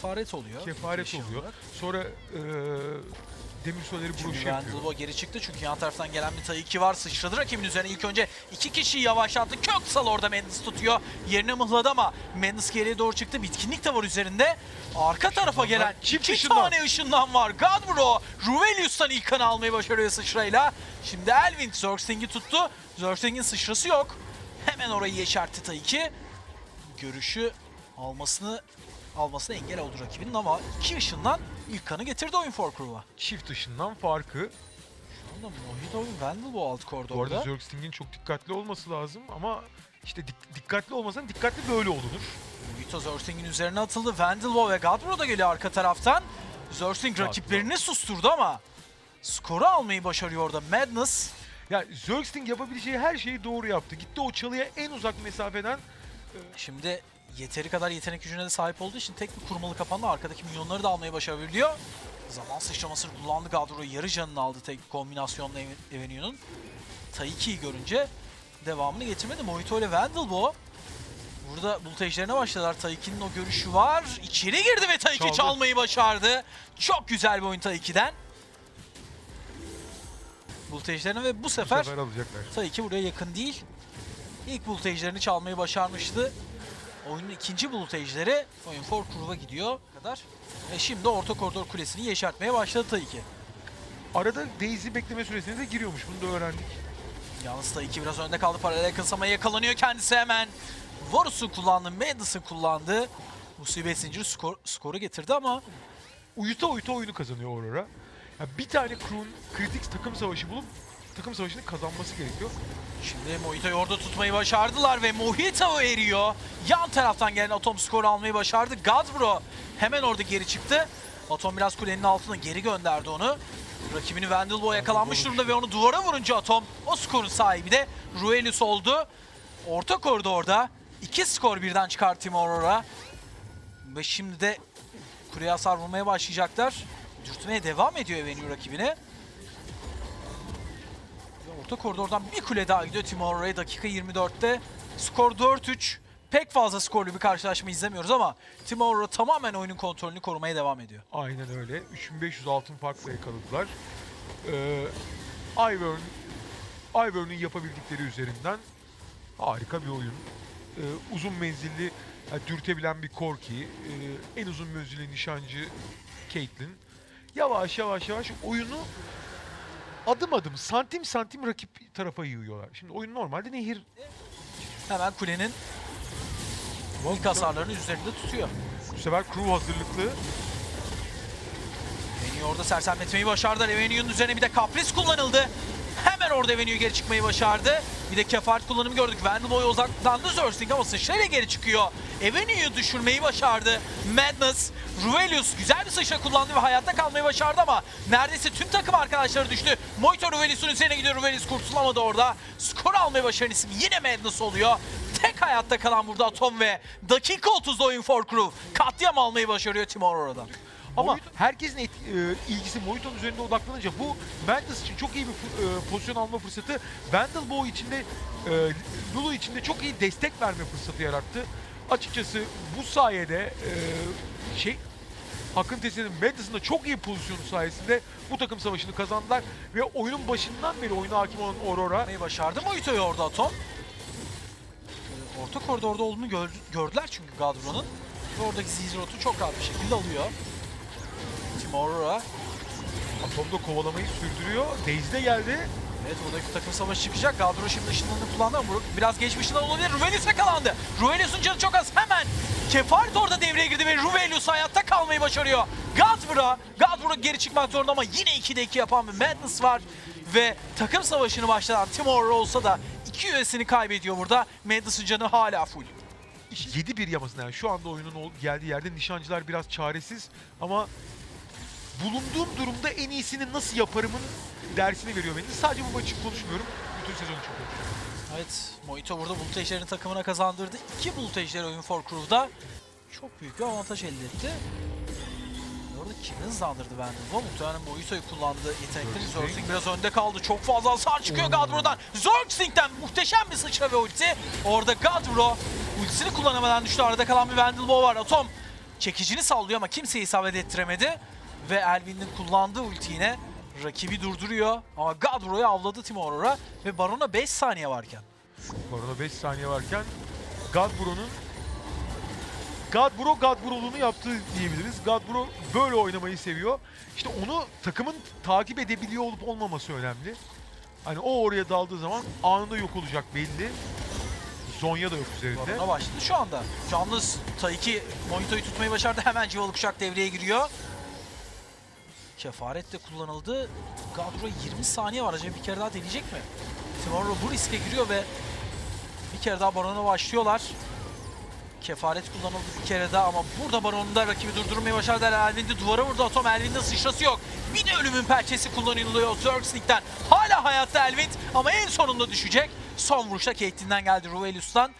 kefaret oluyor. Kefaret oluyor. olarak. Sonra eee demir Şimdi broşu yapıyor. Geri çıktı çünkü yan taraftan gelen bir Taiki var. Sıçradı rakibin üzerine. İlk önce iki kişiyi yavaşlattı. Köksal orada Mendes tutuyor. Yerine mıhladı ama Mendes geriye doğru çıktı. Bitkinlik de var üzerinde. Arka tarafa gelen çift iki ışınlan. tane ışından var. Godbro, Ruvelius'tan ilk kanı almayı başarıyor sıçrayla. Şimdi Elvin Zergsting'i tuttu. Zergsting'in sıçrası yok. Hemen orayı yeşertti Taiki. Görüşü almasını almasına engel oldu rakibinin ama iki ışından ilk kanı getirdi oyun for Crew'a. Çift ışından farkı. Şu anda Mojito Vandal alt Bu koridorda. arada Zergsting'in çok dikkatli olması lazım ama işte dik- dikkatli olmasan dikkatli böyle olunur. Mojito Zersting'in üzerine atıldı. Vandalbo ve Gadbro da geliyor arka taraftan. Zersting rakiplerini susturdu ama skoru almayı başarıyor orada Madness. Ya Zergsting yapabileceği her şeyi doğru yaptı. Gitti o çalıya en uzak mesafeden Şimdi yeteri kadar yetenek gücüne de sahip olduğu için tek bir kurmalı kapandı. Arkadaki milyonları da almayı başarabiliyor. Zaman sıçramasını kullandı Gadbro. Yarı canını aldı tek kombinasyonla Eve- Avenue'nun. Taiki'yi görünce devamını getirmedi. Mojito ile Vandalbo Burada bulut ejderine başladılar. Taiki'nin o görüşü var. İçeri girdi ve Taiki Çaldı. çalmayı başardı. Çok güzel bir oyun Taiki'den. Bulut ejderine ve bu bu sefer, sefer alacaklar. Taiki buraya yakın değil. İlk bulut ejderini çalmayı başarmıştı. Oyunun ikinci bulut ejderi oyun for Crew'a gidiyor kadar. Ve şimdi orta koridor kulesini yeşertmeye başladı Taiki. Arada Daisy bekleme süresine de giriyormuş. Bunu da öğrendik. Yalnız Taiki biraz önde kaldı. Paralel yakınsamaya yakalanıyor kendisi hemen. Varus'u kullandı, Madness'ı kullandı. Musibet zinciri skor, skoru getirdi ama Uyuta uyuta oyunu kazanıyor Aurora. Ya bir tane crew'un kritik takım savaşı bulup takım savaşını kazanması gerekiyor. şimdi Mojito'yu orada tutmayı başardılar ve Mojito eriyor. Yan taraftan gelen Atom skoru almayı başardı. Gadbro hemen orada geri çıktı. Atom biraz kulenin altına geri gönderdi onu. Rakibini Vandalbo yakalanmış durumda ve onu duvara vurunca Atom o skorun sahibi de Ruelius oldu. Orta koridorda iki skor birden çıkarttı Team Aurora. Ve şimdi de kuleye hasar vurmaya başlayacaklar. Dürtmeye devam ediyor Avenue rakibine. Orta koridordan bir kule daha gidiyor Team Aurora'ya dakika 24'te. Skor 4-3. Pek fazla skorlu bir karşılaşma izlemiyoruz ama Aurora tamamen oyunun kontrolünü korumaya devam ediyor. Aynen öyle. 3500 altın farkla yakaladılar. Ee, Ivern, Ivern'ın yapabildikleri üzerinden harika bir oyun. Ee, uzun menzilli, yani dürtebilen bir Corki, ee, en uzun menzilli nişancı Caitlyn. Yavaş yavaş yavaş oyunu adım adım, santim santim rakip tarafa yığıyorlar. Şimdi oyun normalde nehir. Hemen kulenin ilk hasarlarını üzerinde tutuyor. Bu sefer crew hazırlıklı. Avenue orada sersemletmeyi başardılar. Avenue'nun üzerine bir de kapris kullanıldı. Hemen orada Avenue geri çıkmayı başardı. Bir de kefaret kullanımı gördük. Vandalboy uzaklandı Zersting ama sıçrayla geri çıkıyor. Avenue'yu düşürmeyi başardı. Madness, Ruvelius güzel bir sıçra kullandı ve hayatta kalmayı başardı ama neredeyse tüm takım arkadaşları düştü. Moito Ruvelius'un üzerine gidiyor. Ruvelius kurtulamadı orada. Skor almayı başaran isim yine Madness oluyor. Tek hayatta kalan burada Atom ve dakika 30'da oyun for Crew. Katliam almayı başarıyor Team Aurora'dan. Ama herkesin et- e, ilgisi Mojito'nun üzerinde odaklanınca bu Mendes için çok iyi bir e, pozisyon alma fırsatı. Vandalbo için de e, Lulu için de çok iyi destek verme fırsatı yarattı. Açıkçası bu sayede e, şey Hakkın Tese'nin Mendes'in de çok iyi pozisyonu sayesinde bu takım savaşını kazandılar ve oyunun başından beri oyuna hakim olan Aurora başardı. Mojito'yu orada Atom. Ee, Orta koridorda olduğunu gör- gördüler çünkü Gadron'un. Ve oradaki Zizrot'u çok rahat bir şekilde alıyor. Team Aurora. Atom'da kovalamayı sürdürüyor. Daisy de geldi. Evet buradaki takım savaşı çıkacak. Gadro şimdi ışınlarını kullandı ama biraz geç bir ışınlan olabilir. Ruvelius yakalandı. Ruvelius'un canı çok az. Hemen Kefaret orada devreye girdi ve Ruvelius hayatta kalmayı başarıyor. Gadbra, Gadbra geri çıkmak zorunda ama yine 2'de 2 yapan bir Madness var. Ve takım savaşını başlatan Aurora olsa da iki üyesini kaybediyor burada. Madness'ın canı hala full. 7-1 yamasına yani şu anda oyunun geldiği yerde nişancılar biraz çaresiz ama bulunduğum durumda en iyisini nasıl yaparımın dersini veriyor beni. Sadece bu maçı için konuşmuyorum. Bütün sezon için konuşuyorum. Evet, Mojito burada Bulut Ejder'in takımına kazandırdı. İki Bulut Ejder oyun for Crew'da çok büyük bir avantaj elde etti. Orada kimi hızlandırdı Vandalbo? Muhtemelen Mojito'yu kullandı yetenekleri. Zergsting biraz önde kaldı. Çok fazla hasar çıkıyor Oo. Gadbro'dan. Zergsting'den muhteşem bir sıçra ve ulti. Orada Gadbro ultisini kullanamadan düştü. Arada kalan bir Vandalbo var. Atom çekicini sallıyor ama kimseyi isabet ettiremedi. Ve Elvin'in kullandığı ulti yine rakibi durduruyor. Ama Gadro'yu avladı Team Aurora ve Baron'a 5 saniye varken. Baron'a 5 saniye varken Godbro'nun Godbro Godbro'luğunu yaptı diyebiliriz. Godbro böyle oynamayı seviyor. İşte onu takımın takip edebiliyor olup olmaması önemli. Hani o oraya daldığı zaman anında yok olacak belli. Zonya da yok üzerinde. Baron'a başladı şu anda. Yalnız Taiki Mojito'yu tutmayı başardı. Hemen Civalı Kuşak devreye giriyor. Kefaret de kullanıldı. Gadro 20 saniye var. Acaba bir kere daha deneyecek mi? Timorro bu riske giriyor ve bir kere daha Baron'a başlıyorlar. Kefaret kullanıldı bir kere daha ama burada Baron'un da rakibi durdurmayı başardı. Elvin de duvara vurdu. Atom Elvin'de sıçrası yok. Bir de ölümün pençesi kullanılıyor Zergsnik'ten. Hala hayatta Elvin ama en sonunda düşecek. Son vuruşta Caitlyn'den geldi Ruvelius'tan.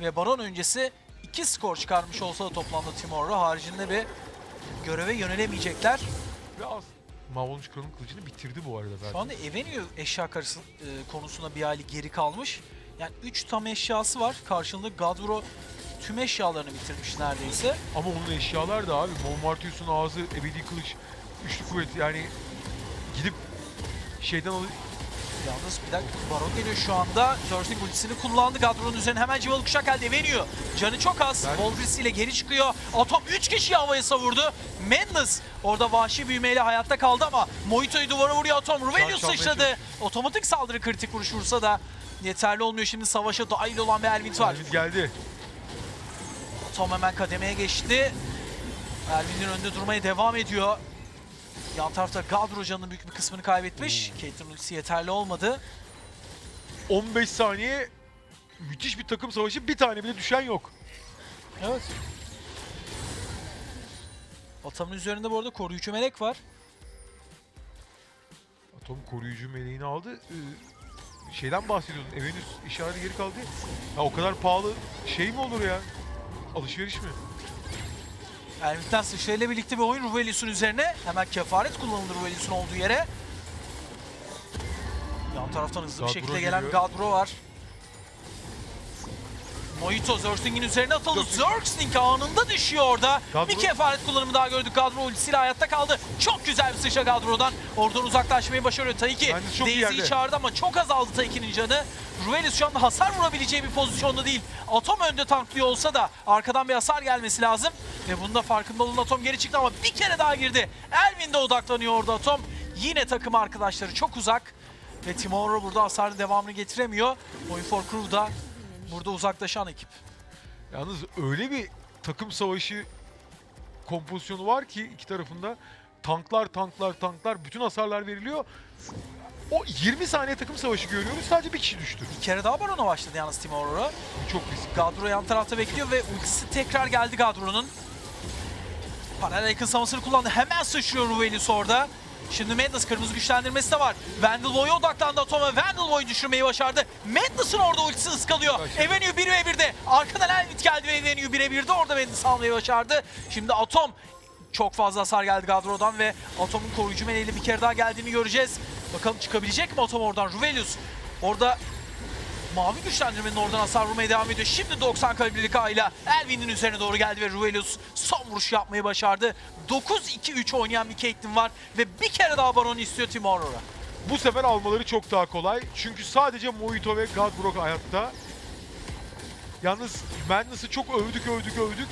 Ve Baron öncesi iki skor çıkarmış olsa da toplamda Timor'u haricinde bir göreve yönelemeyecekler. Ve az Mahvolmuş Kral'ın kılıcını bitirdi bu arada zaten. Şu anda Avenue eşya karısı e, konusunda bir hali geri kalmış. Yani 3 tam eşyası var. Karşılığında Gadro tüm eşyalarını bitirmiş neredeyse. Ama onun eşyalar da abi. Monmartius'un ağzı, ebedi kılıç, üçlü kuvvet yani gidip şeyden alıp Yalnız bir dakika Baron geliyor şu anda. Thursting ultisini kullandı. Gadron'un üzerine hemen civalı kuşak geldi. Avenue. Canı çok az. Volgris ile geri çıkıyor. Atom 3 kişiyi havaya savurdu. Madness orada vahşi büyümeyle hayatta kaldı ama Mojito'yu duvara vuruyor Atom. Ruvelius sıçradı. Otomatik saldırı kritik vuruş vursa da yeterli olmuyor. Şimdi savaşa dahil olan bir Elvin var. Elvin geldi. Tom hemen kademeye geçti. Elvin'in önünde durmaya devam ediyor. Yan tarafta Gadro canının büyük bir kısmını kaybetmiş. Caitlyn ultisi yeterli olmadı. 15 saniye müthiş bir takım savaşı. Bir tane bile düşen yok. Evet. Atamın üzerinde bu arada koruyucu melek var. Atom koruyucu meleğini aldı. Ee, şeyden bahsediyordun. Evenüs işareti geri kaldı. Ya o kadar pahalı şey mi olur ya? Alışveriş mi? Elvik'ten sıçrayla birlikte bir oyun Ruvelius'un üzerine. Hemen kefaret kullanıldı Ruvelius'un olduğu yere. Yan taraftan hızlı bir Gadro şekilde gelen geliyor. Gadro var. Mojito Zergsting'in üzerine atıldı. Zergsting. Anında düşüyor orada. Gadro- Bir kefaret kullanımı daha gördük. Gadro ultisiyle hayatta kaldı. Çok güzel bir sıçra Gadro'dan. Oradan uzaklaşmayı başarıyor Taiki. Daisy'yi çağırdı ama çok azaldı Taiki'nin canı. Ruvelius şu anda hasar vurabileceği bir pozisyonda değil. Atom önde tanklıyor olsa da arkadan bir hasar gelmesi lazım. Ve bunda farkında olan Atom geri çıktı ama bir kere daha girdi. Elvin de odaklanıyor orada Atom. Yine takım arkadaşları çok uzak. Ve Timoro burada hasarın devamını getiremiyor. Oyun for Crew da burada uzaklaşan ekip. Yalnız öyle bir takım savaşı kompozisyonu var ki iki tarafında tanklar tanklar tanklar bütün hasarlar veriliyor. O 20 saniye takım savaşı görüyoruz. Sadece bir kişi düştü. Bir kere daha Baron'a başladı yalnız Timoro'ya. Bu çok riskli. Gadro yan tarafta bekliyor ve ultisi tekrar geldi Gadro'nun. Paralel yakın savunmasını kullandı. Hemen sıçrıyor Ruvelius orada. Şimdi Madness kırmızı güçlendirmesi de var. Vandal Boy'a odaklandı Atom ve Vandal Boy'u düşürmeyi başardı. Madness'ın orada ultisi ıskalıyor. Avenue 1v1'de. Arkadan Elvit geldi ve Avenue 1'e 1'de orada Madness almayı başardı. Şimdi Atom çok fazla hasar geldi Gadro'dan ve Atom'un koruyucu meleğiyle bir kere daha geldiğini göreceğiz. Bakalım çıkabilecek mi Atom oradan? Ruvelius orada Mavi güçlendirmenin oradan hasar vurmaya devam ediyor. Şimdi 90 kalibrelik ile Elvin'in üzerine doğru geldi ve Ruvelius son vuruş yapmayı başardı. 9-2-3 oynayan bir Caitlyn var ve bir kere daha Baron istiyor Team Aurora. Bu sefer almaları çok daha kolay. Çünkü sadece Mojito ve Godbrock hayatta. Yalnız Madness'ı çok övdük övdük övdük.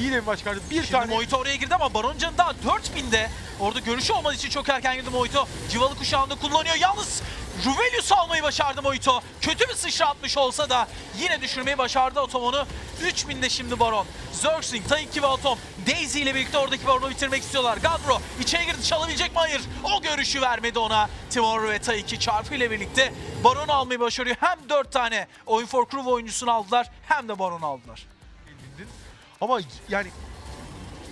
İyi de bir maç çıkardı. Bir Şimdi tane Mojito oraya girdi ama Baron canı daha 4000'de. Orada görüşü olmadığı için çok erken girdi Mojito. Civalı kuşağında kullanıyor. Yalnız Ruvelius almayı başardı Mojito. Kötü bir sıçra atmış olsa da yine düşürmeyi başardı Atom'unu. 3000'de şimdi Baron. Zergsting, Taiki ve Atom Daisy ile birlikte oradaki Baron'u bitirmek istiyorlar. Gadro içeri girdi çalabilecek mi? Hayır. O görüşü vermedi ona. Timor ve Taiki çarpı ile birlikte Baron'u almayı başarıyor. Hem 4 tane Oyun for Crew oyuncusunu aldılar hem de Baron'u aldılar. Ama yani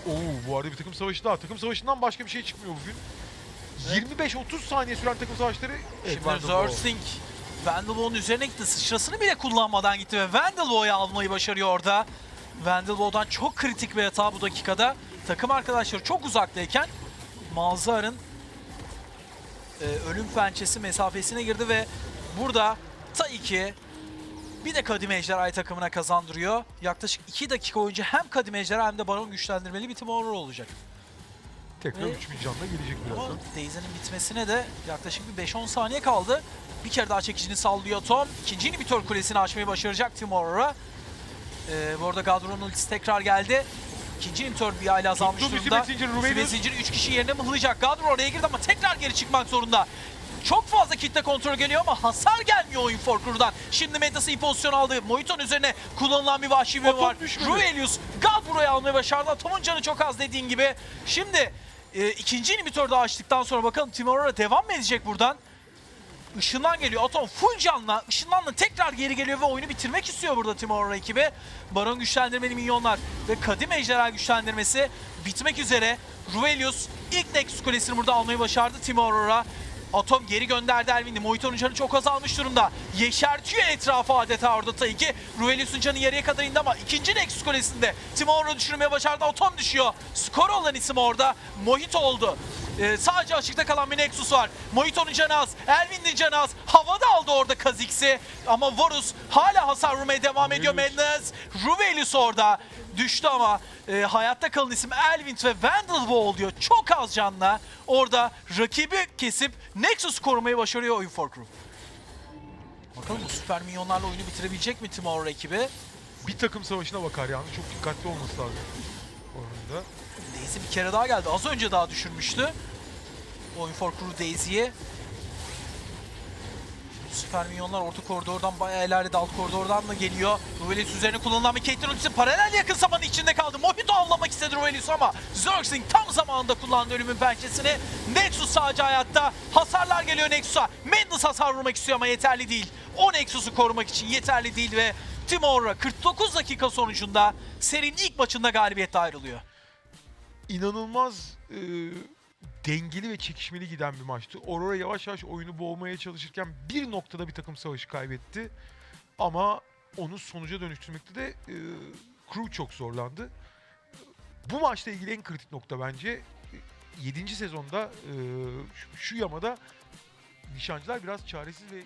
Oo bu arada bir takım savaşı daha. Takım savaşından başka bir şey çıkmıyor bugün. 25-30 saniye süren takım savaşları Bow. Zersting Vandalbow'un üzerine gitti. Sıçrasını bile kullanmadan gitti ve Vandalbow'u almayı başarıyor orada. Vandalbow'dan çok kritik bir hata bu dakikada. Takım arkadaşları çok uzaktayken Malzahar'ın e, ölüm pençesi mesafesine girdi ve burada Taiki Bir de Kadim Ejderha'yı takımına kazandırıyor. Yaklaşık 2 dakika boyunca hem Kadim Ejderha hem de Baron güçlendirmeli bir Timor olacak. Tekrar Ve- 3000 canla gelecek birazdan. Daze'nin bitmesine de yaklaşık bir 5-10 saniye kaldı. Bir kere daha çekicini sallıyor Tom. İkinci inhibitor kulesini açmayı başaracak Timor'a. Ee, bu arada Gadron'un ultisi tekrar geldi. İkinci inhibitor bir aile azalmış Tuttu durumda. Müsibet Zinciri. Müsibet Zinciri 3 kişi yerine mıhlayacak. Gadron oraya girdi ama tekrar geri çıkmak zorunda. Çok fazla kitle kontrol geliyor ama hasar gelmiyor oyun Forker'dan. Şimdi Medas'ı iyi pozisyon aldı. Moito'nun üzerine kullanılan bir vahşi bir var. Ruvelius Gadro'yu almayı başardı. Atom'un canı çok az dediğin gibi. Şimdi e, ikinci inhibitör daha açtıktan sonra bakalım Timor'a devam mı edecek buradan? Işından geliyor. Atom full canla. Işınlanla tekrar geri geliyor ve oyunu bitirmek istiyor burada Timor ekibi. Baron güçlendirmeli minyonlar ve Kadim Ejderha güçlendirmesi bitmek üzere. Ruvelius ilk Nexus Kulesi'ni burada almayı başardı Timor'a. Atom geri gönderdi Elvin'i. Mojito'nun canı çok azalmış durumda. Yeşertiyor etrafı adeta orada Taiki. Ruvelius'un canı yarıya kadar indi ama ikinci Nexus Kulesi'nde Timor'u düşürmeye başardı. Atom düşüyor. Skor olan isim orada. Mojito oldu. Ee, sadece açıkta kalan bir Nexus var. Mojito'nun canı az. Elvin'in canı az. Havada aldı orada Kha'Zix'i. Ama Varus hala hasar vurmaya devam ediyor. Madness. Ruvelius orada. Düştü ama e, hayatta kalan isim Elvin ve Vandal Wall diyor. Çok az canla. Orada rakibi kesip Nexus korumayı başarıyor oyun for Crew. Bakalım bu süper minyonlarla oyunu bitirebilecek mi Timor ekibi? Bir takım savaşına bakar yani. Çok dikkatli olması lazım. Orada. Daisy bir kere daha geldi. Az önce daha düşürmüştü. Oyun for Crew Daisy'yi. Süper minyonlar orta koridordan bayağı ilerledi. Alt koridordan da geliyor. Ruvelius üzerine kullanılan bir Caitlyn ultisi paralel yakın samanın içinde kaldı. Mojito avlamak istedi Ruvelius ama Zerxing tam zamanında kullandı ölümün pençesini. Nexus sadece hayatta. Hasarlar geliyor Nexus'a. Mendes hasar vurmak istiyor ama yeterli değil. O Nexus'u korumak için yeterli değil ve Timor'a 49 dakika sonucunda serinin ilk maçında galibiyetle ayrılıyor. inanılmaz e, dengeli ve çekişmeli giden bir maçtı. Aurora yavaş yavaş oyunu boğmaya çalışırken bir noktada bir takım savaşı kaybetti. Ama onu sonuca dönüştürmekte de e, crew çok zorlandı. Bu maçla ilgili en kritik nokta bence 7. sezonda e, şu, şu yamada nişancılar biraz çaresiz ve